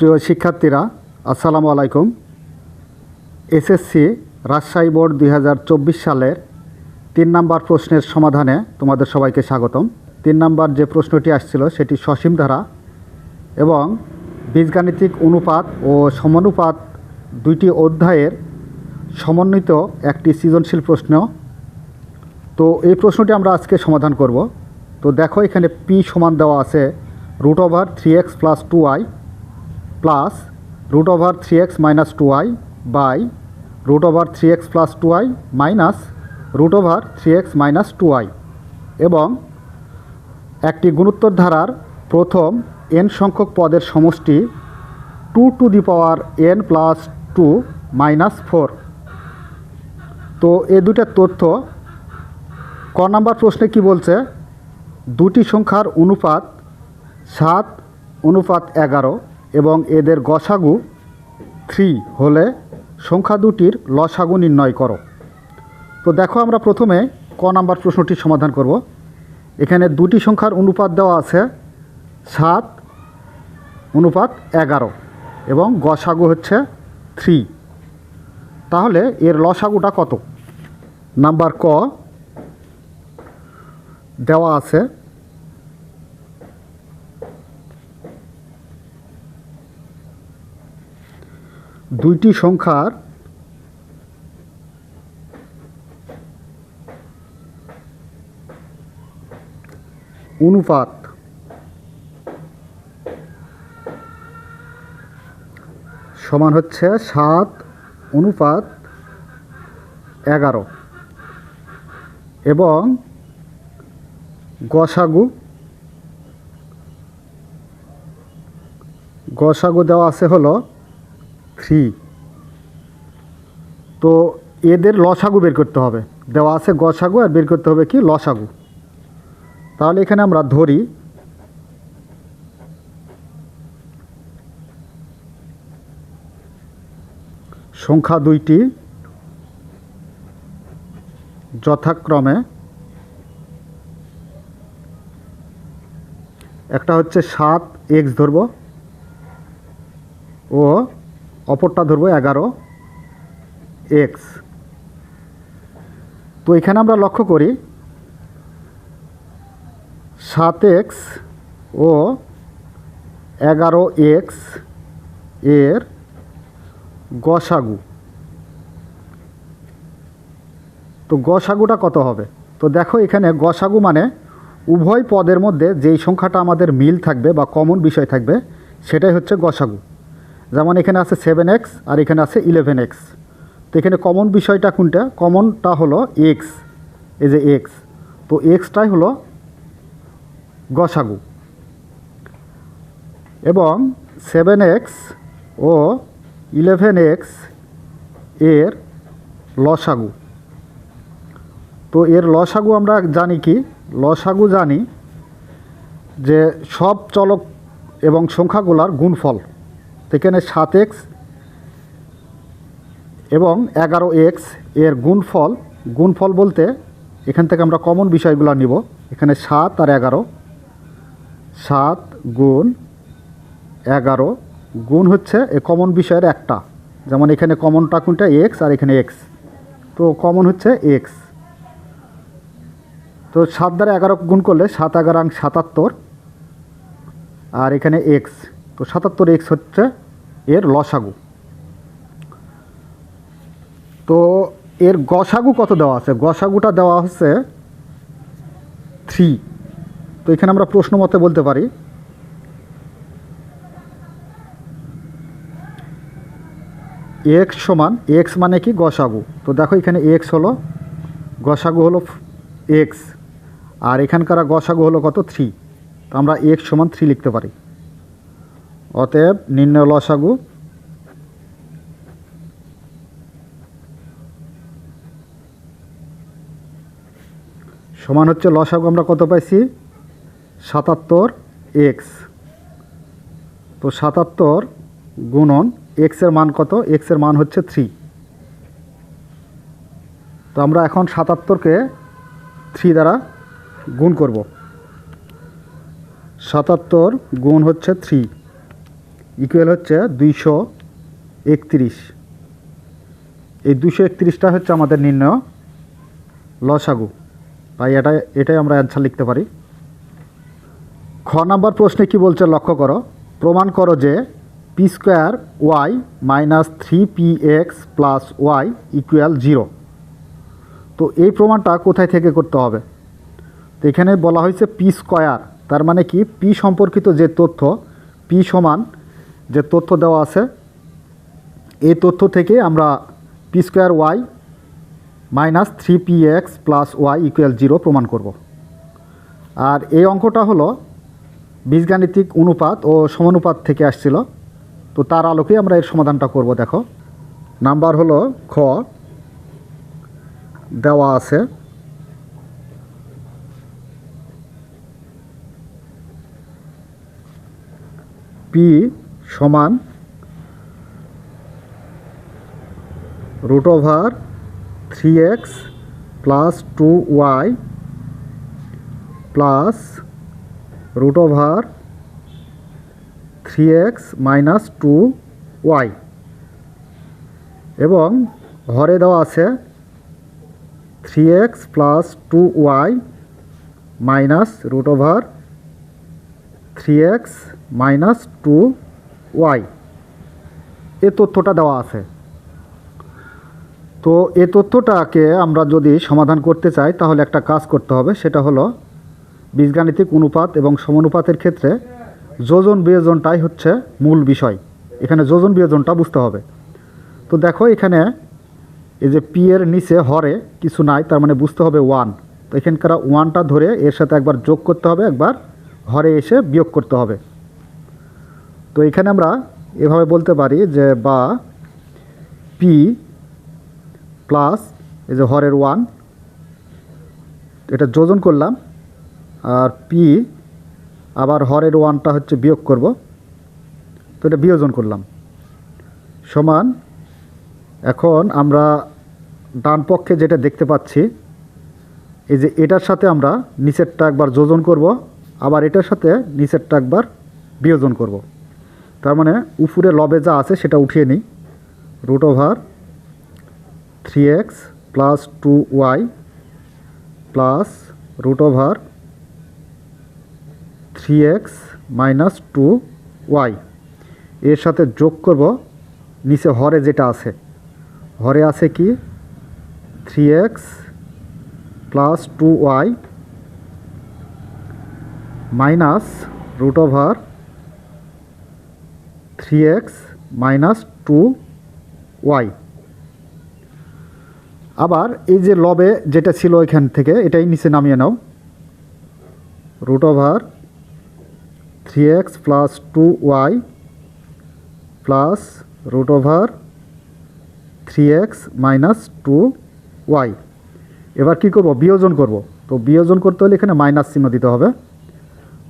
প্রিয় শিক্ষার্থীরা, আসসালামু আলাইকুম। এসএসসি রাজশাহী বোর্ড দুই হাজার চব্বিশ সালের তিন নাম্বার প্রশ্নের সমাধানে তোমাদের সবাইকে স্বাগতম। তিন নাম্বার যে প্রশ্নটি আসছিল সেটি সসীম ধারা এবং বীজগাণিতিক অনুপাত ও সমানুপাত দুইটি অধ্যায়ের সমন্বিত একটি সৃজনশীল প্রশ্ন। তো এই প্রশ্নটি আমরা আজকে সমাধান করব। তো দেখো এখানে পি সমান দেওয়া আছে root over three x plus two y. Plus root over three x minus two y by root over three x plus two y minus root over three x minus two y এবং একটি গুণোত্তর ধারার প্রথম N সংখ্যক পদের সমষ্টি two to the power n plus two minus four তো এ দুটা তথ্য ক নাম্বার প্রশ্নে কি বলছে? দুটি সংখ্যার অনুপাত সাত, অনুপাত এগারো। এবং এদের গসাগু থ্রি হলে সংখ্যা দুটির লসাগু নির্ণয় করো। তো দেখো আমরা প্রথমে ক নাম্বার প্রশ্নটি সমাধান করব। এখানে দুটি সংখ্যার অনুপাত দেওয়া আছে সাত, অনুপাত এগারো এবং গসাগু হচ্ছে থ্রি। তাহলে এর লসাগুটা কত? নাম্বার ক দেওয়া আছে দুইটি সংখ্যার অনুপাত সমান হচ্ছে সাত অনুপাত এগারো এবং গসাগু গসাগু দেওয়া আছে হলো থ্রি তো এদের লসাগু বের করতে হবে। দেওয়া আছে গসাগু আর বের করতে হবে কি? লসাগু। তাহলে এখানে আমরা ধরি। সংখ্যা দুইটি। যথাক্রমে একটা হচ্ছে সাত, এক্স ধরব। ও অপরটা ধরবো এগারো এক্স তো এখানে আমরা লক্ষ্য করি, সাত এক্স ও এগারো এক্সের গসাগু। তো গসাগুটা কত হবে? তো দেখো এখানে গসাগু মানে উভয় পদের মধ্যে যেই সংখ্যাটা আমাদের মিল থাকবে বা কমন বিষয় থাকবে, সেটাই হচ্ছে গসাগু। যেমন এখানে আছে সেভেন এক্স আর এখানে আছে ইলেভেন এক্স তো এখানে কমন বিষয়টা কোনটা? কমনটা হলো এক্স এই যে এক্স তো এক্সটাই হলো গসাগু। এবং সেভেন এক্স ও ইলেভেন এক্সের লসাগু। তো এর লসাগু আমরা জানি কি? লসাগু জানি যে সব চলক এবং সংখ্যাগুলার গুণফল। এখানে সাত এক্স এবং এগারো এক্সের গুণফল গুণফল বলতে এখান থেকে আমরা কমন বিষয়গুলো নিব। এখানে সাত আর এগারো। সাত গুণ এগারো গুণ হচ্ছে এ কমন বিষয়ের একটা। যেমন এখানে কমনটা কোনটা? এক্স আর এখানে এক্স। তো কমন হচ্ছে এক্স। তো সাত দ্বারা এগারো গুণ করলে সাত এগারো সাতাত্তর। আর এখানে এক্স। তো সাতাত্তর এক্স হচ্ছে এর লসাগু। তো এর গসাগু কত দেওয়া আছে? গসাগুটা দেওয়া হচ্ছে থ্রি তো এখানে আমরা প্রশ্ন মতে বলতে পারি। এক্স সমান এক্স মানে কি? গসাগু। তো দেখো এখানে এক্স হলো, গসাগু হলো এক্স আর এখানকার গসাগু হলো কত? থ্রি তো আমরা এক্স সমান থ্রি লিখতে পারি। অতএব নির্ণয় লসাগু সমান হচ্ছে লসাগু আমরা কত পাইছি? সাতাত্তর এক্স। তো সাতাত্তর গুণন এক্সের মান কত? এক্সের মান হচ্ছে থ্রি। তো আমরা এখন সাতাত্তরকে থ্রি দ্বারা গুণ করব। সাতাত্তর গুণ হচ্ছে থ্রি। ইকুয়াল হচ্ছে দুইশো একত্রিশ। এই দুশো একত্রিশটা হচ্ছে আমাদের নির্ণয় লসাগু। তাই এটা, এটাই আমরা অ্যান্সার লিখতে পারি। খ নাম্বার প্রশ্নে কি বলছে লক্ষ্য করো। প্রমাণ করো যে P square y minus three P x plus y equal zero. তো এই প্রমাণটা কোথায় থেকে করতে হবে? তো এখানে বলা হয়েছে পি স্কোয়ার। তার মানে কি? পি সম্পর্কিত যে তথ্য, পি সমান যে তথ্য দেওয়া আছে, এই তথ্য থেকে আমরা P square y minus three P x plus y equal zero প্রমাণ করব। আর এই অঙ্কটা হলো বীজগাণিতিক অনুপাত ও সমানুপাত থেকে আসছিল। তো তার আলোকে আমরা এর সমাধানটা করব, দেখো। নাম্বার হলো খ, দেওয়া আছে। পি সমান root over three x plus two y plus root over three x minus two y. এবং হরে দেওয়া আছে three x plus two y minus root over three x minus two y. এ তথ্যটা দেওয়া আছে। তো এ তথ্যটাকে আমরা যদি সমাধান করতে চাই, তাহলে একটা কাজ করতে হবে। সেটা হলো বীজগাণিতিক অনুপাত এবং সমানুপাতের ক্ষেত্রে যোজন বিয়োজনটাই হচ্ছে মূল বিষয়। এখানে যোজন বিয়োজনটা বুঝতে হবে। তো দেখো এখানে এই যে পি এর নিচে হরে কিছু নাই, তার মানে বুঝতে হবে ওয়ান। তো এখানকার ওয়ানটা ধরে এর সাথে একবার যোগ করতে হবে, একবার হরে এসে বিয়োগ করতে হবে। তো এখানে আমরা এভাবে বলতে পারি যে বা পি প্লাস এই যে হরের ওয়ান, এটা যোজন করলাম, আর পি আবার হরের ওয়ানটা হচ্ছে বিয়োগ করব, তো এটা বিয়োজন করলাম। সমান, এখন আমরা ডান পক্ষে যেটা দেখতে পাচ্ছি, এই যে এটার সাথে আমরা নিচেরটা একবার যোজন করব, আবার এটার সাথে নিচেরটা একবার বিয়োজন করব। তার মানে উপরে লবে যা আছে সেটা উঠিয়ে নিই। Root over three x plus two y plus root over three x minus two y. এর সাথে যোগ করব নিচে হরে যেটা আছে। হরে আছে কি? Three x plus two y minus root over three x minus two y আবার এই যে লবে যেটা ছিল এখান থেকে, এটাই নিচে নামিয়ে নাও। Root over three x plus two y plus root over three x minus two y এবার কী করব? বিয়োজন করব। তো বিয়োজন করতে হলে এখানে মাইনাস চিহ্ন দিতে হবে।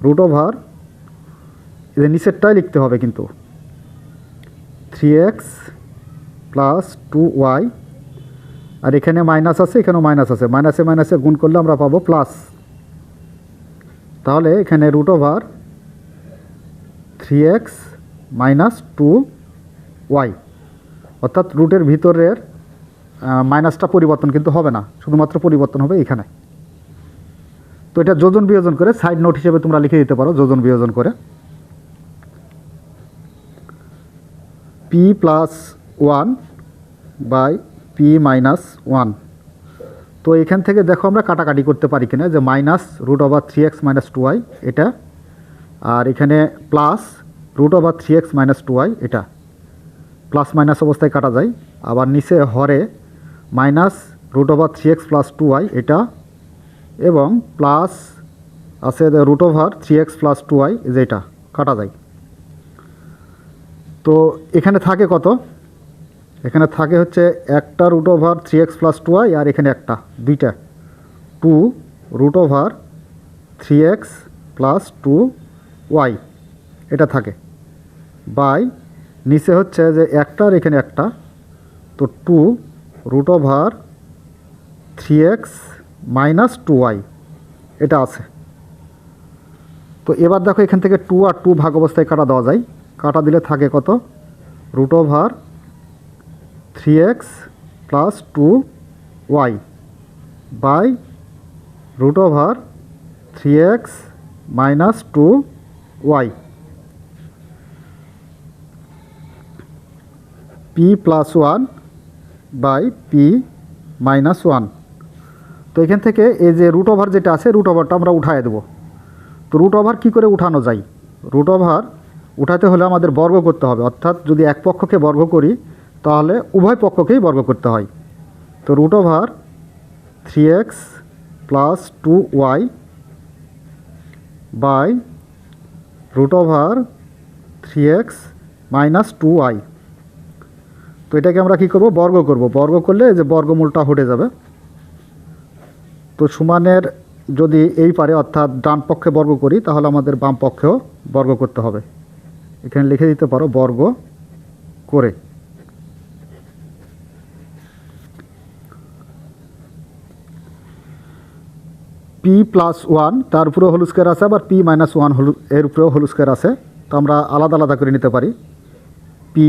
রুট ওভার নিচেরটাই লিখতে হবে কিন্তু। Three x plus two y আর এখানে মাইনাস আছে, এখানেও মাইনাস আছে। মাইনাসে মাইনাসে গুণ করলে আমরা পাবো প্লাস তাহলে এখানে root over three x minus two y অর্থাৎ রুটের ভিতরের মাইনাসটা পরিবর্তন কিন্তু হবে না, শুধুমাত্র পরিবর্তন হবে এখানে। তো এটা যোজন বিয়োজন করে সাইড নোট হিসেবে তোমরা লিখে দিতে পারো, যোজন বিয়োজন করে। P plus one by P minus one তো এখান থেকে দেখো আমরা কাটাকাটি করতে পারি কিনা, যে minus root over three x minus two y এটা, আর এখানে plus root over three x minus two y এটা। প্লাস মাইনাস অবস্থায় কাটা যায়, আবার নিচে হরে minus root over three x plus two y এটা, এবং প্লাস আছে root over three x plus two y যেটা কাটা যায়। তো এখানে থাকে কত? এখানে থাকে হচ্ছে একটা root over three x plus two y আর এখানে একটা, দুইটা। Two root over three x plus two y এটা থাকে। বাই নিচে হচ্ছে যে একটা আর এখানে একটা, তো two root over three x minus two y এটা আছে। তো এবার দেখো এখান থেকে টু আর টু ভাগ অবস্থায় কাটা দেওয়া যায়। কাটা দিলে থাকে কত? Root over three x plus two y by root over three x minus two y P plus one by P minus one তো এখান থেকে এই যে রুট ওভার যেটা আছে রুট ওভারটা আমরা উঠায় দেবো। তো রুট ওভার কী করে উঠানো যায়? রুট ওভার উঠাতে হলে আমাদের বর্গ করতে হবে। অর্থাৎ যদি এক পক্ষকে বর্গ করি, তাহলে উভয় পক্ষকেই বর্গ করতে হয়। তো root over three x plus two y by root over three x minus two y তো এটাকে আমরা কী করব? বর্গ করব। বর্গ করলে যে বর্গমূলটা হটে যাবে। তো সমানের যদি এই পারে, অর্থাৎ ডান পক্ষে বর্গ করি, তাহলে আমাদের বাম পক্ষেও বর্গ করতে হবে। এখানে লিখে দিতে পারো বর্গ করে। পি প্লাস ওয়ান তার উপরেও হলু স্কোয়ার আছে, আবার পি মাইনাস ওয়ান হলু এর উপরেও হলু স্কোয়ার আছে। তো আমরা আলাদা আলাদা করে নিতে পারি। পি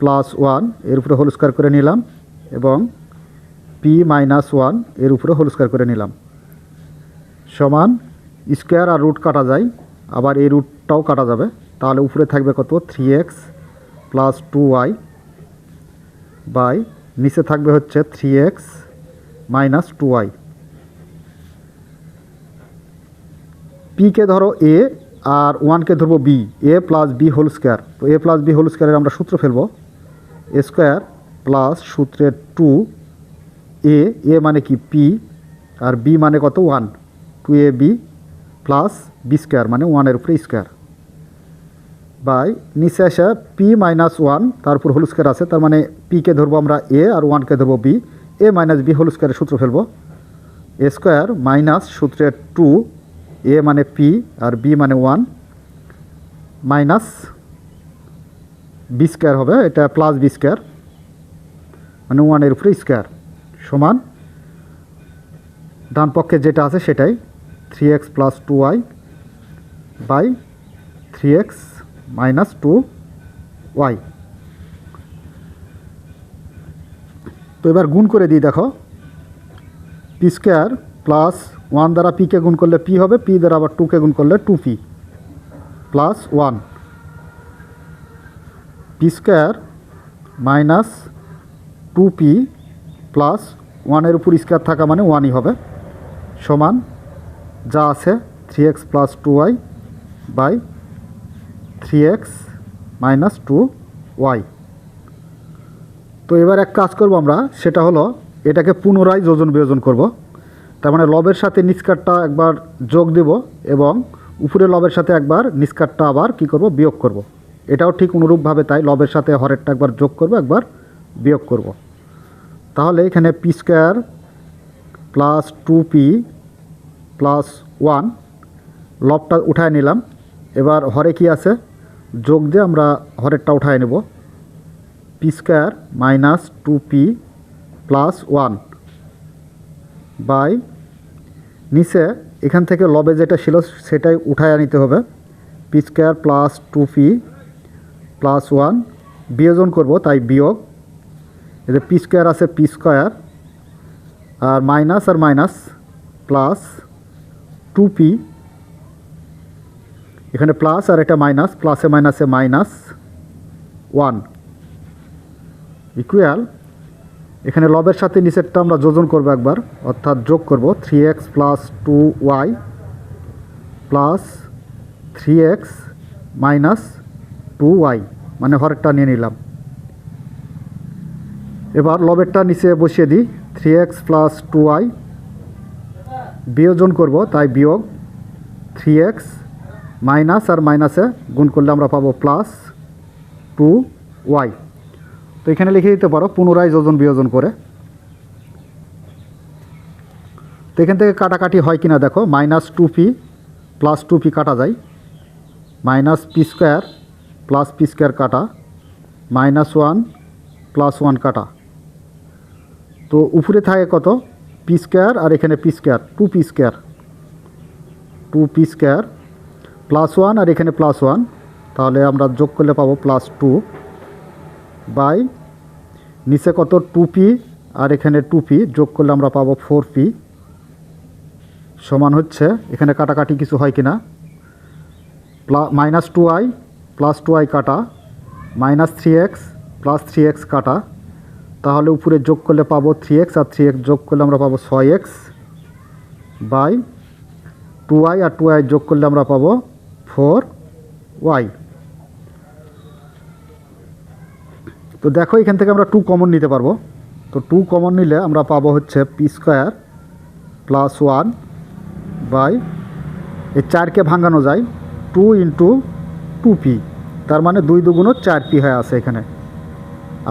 প্লাস ওয়ানের উপরে হোল স্কোয়ার করে নিলাম এবং পি মাইনাস ওয়ানের উপরে হোল স্কোয়ার করে নিলাম। সমান স্কোয়ার আর রুট কাটা যায়, আবার এই রুটটাও কাটা যাবে। তাহলে উপরে থাকবে কত? Three x plus two y by নিচে থাকবে হচ্ছে three x minus two y পিকে ধরো এ আর ওয়ানকে ধরবো B A plus B whole square তো এ প্লাস বি হোল স্কোয়ারের আমরা সূত্র ফেলব। এ স্কোয়ার প্লাস সূত্রের টু এ এ মানে কি? পি আর বি মানে কত? One two A B plus B square মানে ওয়ানের উপরে স্কোয়ার বাই, নিচে আসে পি মাইনাস ওয়ান তারপর হোল স্কোয়ার আছে, তার মানে পিকে ধরবো আমরা এ আর ওয়ানকে ধরবো B A minus B whole স্কোয়ারের সূত্র ফেলব। এ স্কোয়ার মাইনাস সূত্রের টু এ মানে পি আর বি মানে ওয়ান মাইনাস বি স্কোয়ার হবে, এটা প্লাস বি স্কোয়ার মানে ওয়ানের উপরে স্কোয়ার সমান। ডান পক্ষে যেটা আছে সেটাই three x plus two y by three x minus two y. তো এবার গুণ করে দিই, দেখো। পি স্কোয়ার প্লাস ওয়ান দ্বারা পিকে গুণ করলে পি হবে পি দ্বারা আবার টুকে গুণ করলে two P plus one P square minus two P plus ওয়ানের উপর স্কোয়ার থাকা মানে ওয়ানই হবে, সমান যা আছে three x plus two y by three x minus two y তো এবার এক কাজ করব আমরা, সেটা হলো এটাকে পুনরায় যোজন বিয়োজন করব তার মানে লবের সাথে নিষ্কারটা একবার যোগ দেব এবং উপরে লবের সাথে একবার নিষ্কারটা আবার কি করব, বিয়োগ করব। এটাও ঠিক অনুরূপভাবে তাই লবের সাথে হরেরটা একবার যোগ করব, একবার বিয়োগ করব। তাহলে এখানে P square plus two P plus one, লবটা উঠায় নিলাম এবার হরে কি আছে? যোগ দিয়ে আমরা হরেরটা উঠায় নেব। P square minus two P plus one by নিচে এখান থেকে লবে যেটা ছিল সেটাই উঠায় নিতে হবে। P square plus two P plus one বিয়োজন করব তাই বিয়োগ। এতে পি স্কোয়ার আছে পি স্কোয়ার আর মাইনাস আর মাইনাস প্লাস টু পি এখানে প্লাস আর এটা মাইনাস প্লাসে মাইনাসে মাইনাস ওয়ান ইকুয়াল এখানে লবের সাথে নিচেরটা আমরা যোজন করব একবার, অর্থাৎ যোগ করব three x plus two y plus three x minus two y মানে হরেরটা নিয়ে নিলাম। এবার লবেরটা নিচে বসিয়ে দিই three x plus two y বিয়োজন করব, তাই বিয়োগ থ্রি এক্স মাইনাস আর মাইনাসে গুণ করলে আমরা পাবো প্লাস টু ওয়াই। তো এখানে লিখে দিতে পারো, পুনরায় যোজন বিয়োজন করে। তো এখান থেকে কাটাকাটি হয় কিনা দেখো, minus two P plus two P কাটা যায়। Minus P square plus P square কাটা। মাইনাস ওয়ান প্লাস ওয়ান কাটা। তো উপরে থাকে কত? পি স্কোয়ার আর এখানে P square, two P square. Two P square plus one আর এখানে প্লাস ওয়ান তাহলে আমরা যোগ করলে পাবো প্লাস টু বাই নিচে কত টু পি আর এখানে টু পি যোগ করলে আমরা পাবো ফোর পি সমান হচ্ছে, এখানে কাটাকাটি কিছু হয় কি না প্লা minus two I plus two I কাটা minus three x plus three x কাটা, তাহলে উপরে যোগ করলে পাবো থ্রি এক্স আর থ্রি এক্স যোগ করলে আমরা পাবো ছয় এক্স বাই টু আই আর টু আই যোগ করলে আমরা পাবো ফোর ওয়াই। তো দেখো এখান থেকে আমরা টু কমন নিতে পারব। তো টু কমন নিলে আমরা পাবো হচ্ছে P square plus one by, এই চারকে ভাঙানো যায়, টু ইন্টু টু পি। তার মানে দুই দুগুণ চার পি হয়ে আছে এখানে।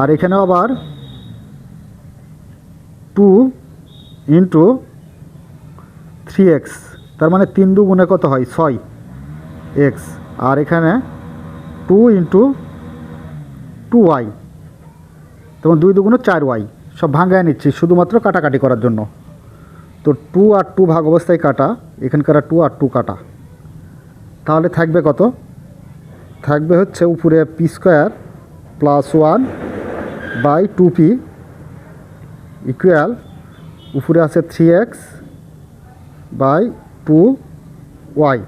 আর এখানেও আবার টু ইন্টু থ্রি এক্স। তার মানে তিন দুগুণে কত হয়? ছয়। এক্স আর এখানে টু ইন্টু টু ওয়াই তখন দুই দুগুণ চার ওয়াই সব ভাঙায় নিচ্ছি শুধুমাত্র কাটাকাটি করার জন্য। তো টু আর টু ভাগ অবস্থায় কাটা, এখানকার টু আর টু কাটা। তাহলে থাকবে কত? থাকবে হচ্ছে উপরে P square plus one by two P equal উপরে আছে three x by two y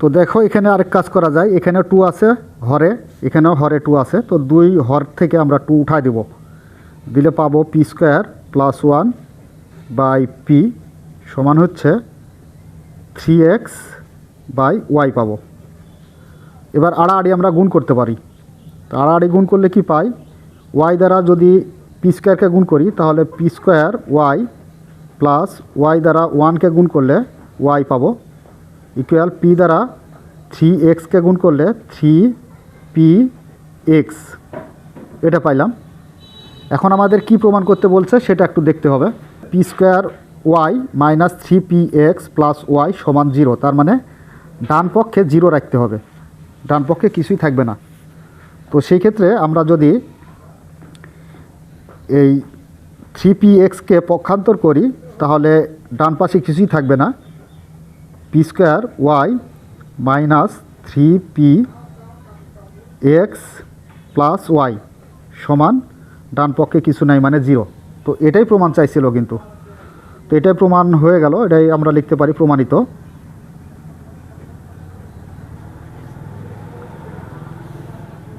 তো দেখো, এখানে আরেক কাজ করা যায়। এখানে টু আছে হরে, এখানেও হরে টু আছে। তো দুই হর থেকে আমরা টু উঠাই দেব। দিলে পাবো P square plus one by P সমান হচ্ছে থ্রি এক্স বাই ওয়াই পাবো। এবার আড়াআড়ি আমরা গুণ করতে পারি। তো আড়াআড়ি গুণ করলে কি পাই? ওয়াই দ্বারা যদি পি স্কোয়ারকে গুণ করি, তাহলে P square y plus y দ্বারা ওয়ানকে গুণ করলে ওয়াই পাবো। ইকুয়াল পি দ্বারা থ্রি এক্সকে গুণ করলে থ্রি পি এক্স এটা পাইলাম। এখন আমাদের কি প্রমাণ করতে বলছে সেটা একটু দেখতে হবে। P square y minus three P x plus y সমান জিরো তার মানে ডান পক্ষে জিরো রাখতে হবে। ডান পক্ষে কিছুই থাকবে না। তো সেই ক্ষেত্রে আমরা যদি এই থ্রি পি এক্সকে পক্ষান্তর করি, তাহলে ডান পাশে কিছুই থাকবে না। P square y minus three P x plus y সমান ডান পক্ষে কিছু নাই মানে জিরো। তো এটাই প্রমাণ চাইছিল কিন্তু। তো এটাই প্রমাণ হয়ে গেল, এটাই আমরা লিখতে পারি প্রমাণিত।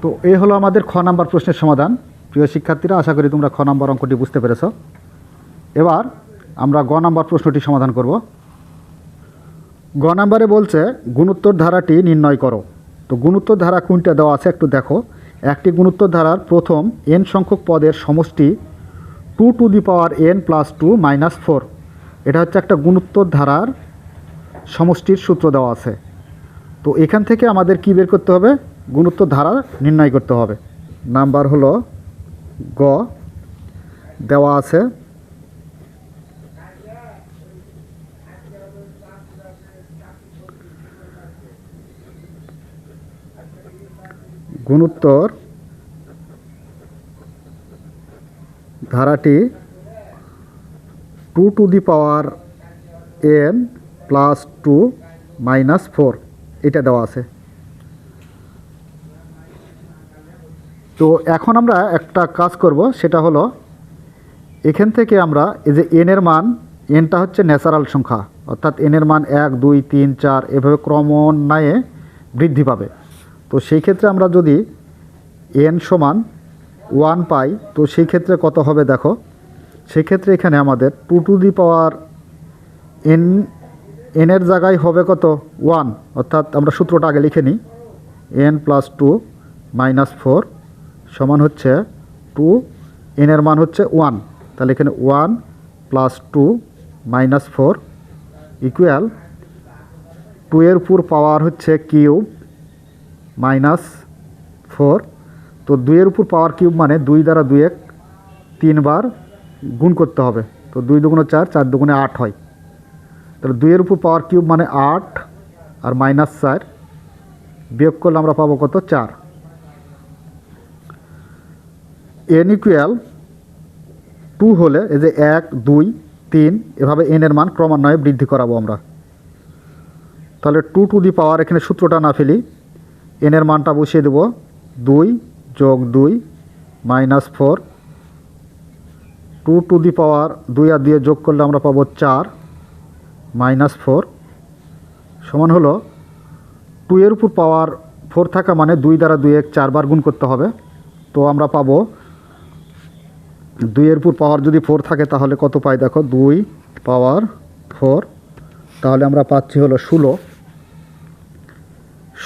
তো এই হলো আমাদের খ নাম্বার প্রশ্নের সমাধান। প্রিয় শিক্ষার্থীরা, আশা করি তোমরা খ নাম্বার অঙ্কটি বুঝতে পেরেছ। এবার আমরা গ নাম্বার প্রশ্নটি সমাধান করব। গ নাম্বারে বলছে গুণোত্তর ধারাটি নির্ণয় করো। তো গুণোত্তর ধারা কোনটা দেওয়া আছে একটু দেখো। একটি গুণোত্তর ধারার প্রথম এন সংখ্যক পদের সমষ্টি two to the power n plus two minus four. এটা হচ্ছে একটা গুণোত্তর ধারার সমষ্টির সূত্র দেওয়া আছে। তো এখান থেকে আমাদের কি বের করতে হবে? গুণোত্তর ধারা নির্ণয় করতে হবে। নাম্বার হলো গ। দেওয়া আছে গুণোত্তর ধারাটি two to the power n plus two minus four, এটা দেওয়া আছে। তো এখন আমরা একটা কাজ করব, সেটা হলো এখান থেকে আমরা এই যে এনের মান এনটা হচ্ছে ন্যাচারাল সংখ্যা, অর্থাৎ এনের মান এক, দুই, তিন, চার, এভাবে ক্রমান্বয়ে বৃদ্ধি পাবে। তো সেই ক্ষেত্রে আমরা যদি এন সমান ওয়ান পাই, তো সেই ক্ষেত্রে কত হবে দেখো? সেই ক্ষেত্রে এখানে আমাদের two to the power n এনের জায়গায় হবে কত? ওয়ান। অর্থাৎ আমরা সূত্রটা আগে লিখে নিই। N plus two minus four সমান হচ্ছে টু এনের মান হচ্ছে ওয়ান। তাহলে এখানে one plus two minus four equal two এর উপর পাওয়ার হচ্ছে কিউব মাইনাস ফোর। তো দুইয়ের উপর পাওয়ার কিউব মানে দুই দ্বারা দুই এক তিনবার গুণ করতে হবে। তো দুই দুগুণে চার চার দুগুণে আট হয়। তাহলে দুইয়ের উপর পাওয়ার কিউব মানে আট আর মাইনাস চার বিয়োগ করলে আমরা পাবো কত? চার। এন ইকুয়াল টু হলে এই যে এক, দুই, তিন, এভাবে এনের মান ক্রমান্বয়ে বৃদ্ধি করাবো আমরা। তাহলে টু টু দি পাওয়ার এখানে সূত্রটা না ফেলি। এনের মানটা বসিয়ে দেব দুই যোগ দুই minus four. Two to the power দুই আর দিয়ে যোগ করলে আমরা পাবো চার মাইনাস ফোর। সমান হলো টু এর উপর পাওয়ার ফোর থাকা মানে দুই দ্বারা দুই এক চারবার গুণ করতে হবে। তো আমরা পাবো দুইয়ের উপর পাওয়ার যদি ফোর থাকে তাহলে কত পাই দেখো? দুই পাওয়ার ফোর। তাহলে আমরা পাচ্ছি হলো ষোলো।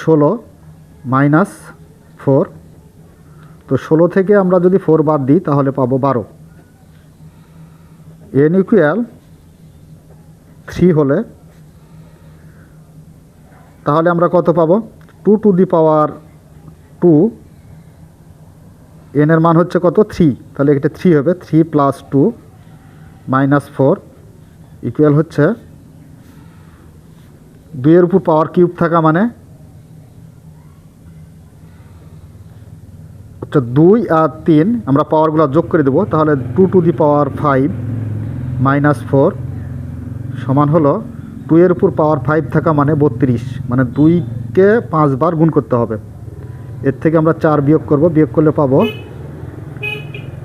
ষোলো মাইনাস ফোর। তো ষোলো থেকে আমরা যদি ফোর বাদ দিই, তাহলে পাবো বারো। এন ইকুয়াল থ্রি হলে, তাহলে আমরা কত পাবো? Two to the power two এনের মান হচ্ছে কত? থ্রি। তাহলে এটা থ্রি হবে, three plus two minus four equal হচ্ছে দুইয়ের উপর পাওয়ার কিউব থাকা মানে হচ্ছে দুই আর তিন, আমরা পাওয়ারগুলো যোগ করে দেবো, তাহলে two to the power five minus four সমান হলো টু এর উপর পাওয়ার ফাইভ থাকা মানে বত্রিশ মানে দুইকে পাঁচবার গুণ করতে হবে। এর থেকে আমরা চার বিয়োগ করব, বিয়োগ করলে পাবো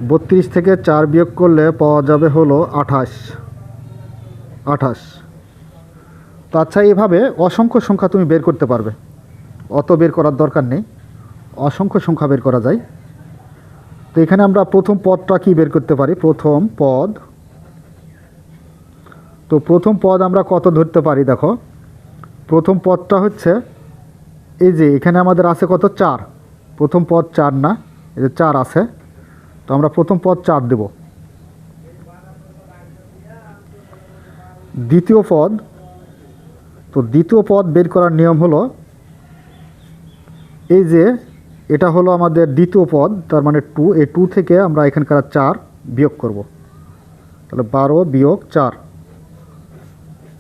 বত্রিশ থেকে চার বিয়োগ করলে পাওয়া যাবে হলো আঠাশ আঠাশ। তো আচ্ছা এইভাবে অসংখ্য সংখ্যা তুমি বের করতে পারবে। অত বের করার দরকার নেই। অসংখ্য সংখ্যা বের করা যায়। তো এখানে আমরা প্রথম পদটা কি বের করতে পারি? প্রথম পদ। তো প্রথম পদ আমরা কত ধরতে পারি দেখো? প্রথম পদটা হচ্ছে এই যে এখানে আমাদের আছে কত? চার। প্রথম পদ চার না? এই যে চার আছে। তো আমরা প্রথম পদ চার দেব। দ্বিতীয় পদ। তো দ্বিতীয় পদ বের করার নিয়ম হলো এই যে এটা হলো আমাদের দ্বিতীয় পদ, তার মানে টু। এই টু থেকে আমরা এখানকার চার বিয়োগ করব। তাহলে বারো বিয়োগ চার।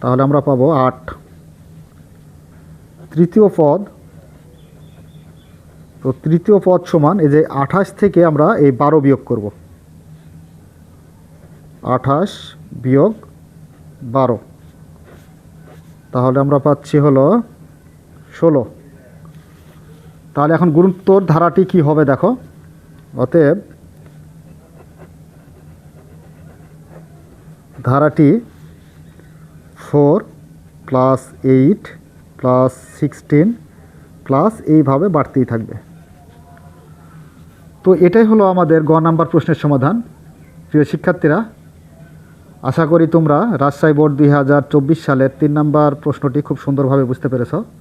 তাহলে আমরা পাবো আট। তৃতীয় পদ। তো তৃতীয় পদ সমান, এই যে আঠাশ থেকে আমরা এই বারো বিয়োগ করব। আঠাশ বিয়োগ বারো। তাহলে আমরা পাচ্ছি হলো ষোলো। তাহলে এখন গুরুত্বর ধারাটি কি হবে দেখো? অতএব ধারাটি four plus eight plus sixteen plus এইভাবে বাড়তেই থাকবে। তো এটাই হলো আমাদের গ নাম্বার প্রশ্নের সমাধান। প্রিয় শিক্ষার্থীরা, আশা করি তোমরা রাজশাহী বোর্ড দুই হাজার চব্বিশ সালের তিন নাম্বার প্রশ্নটি খুব সুন্দরভাবে বুঝতে পেরেছ।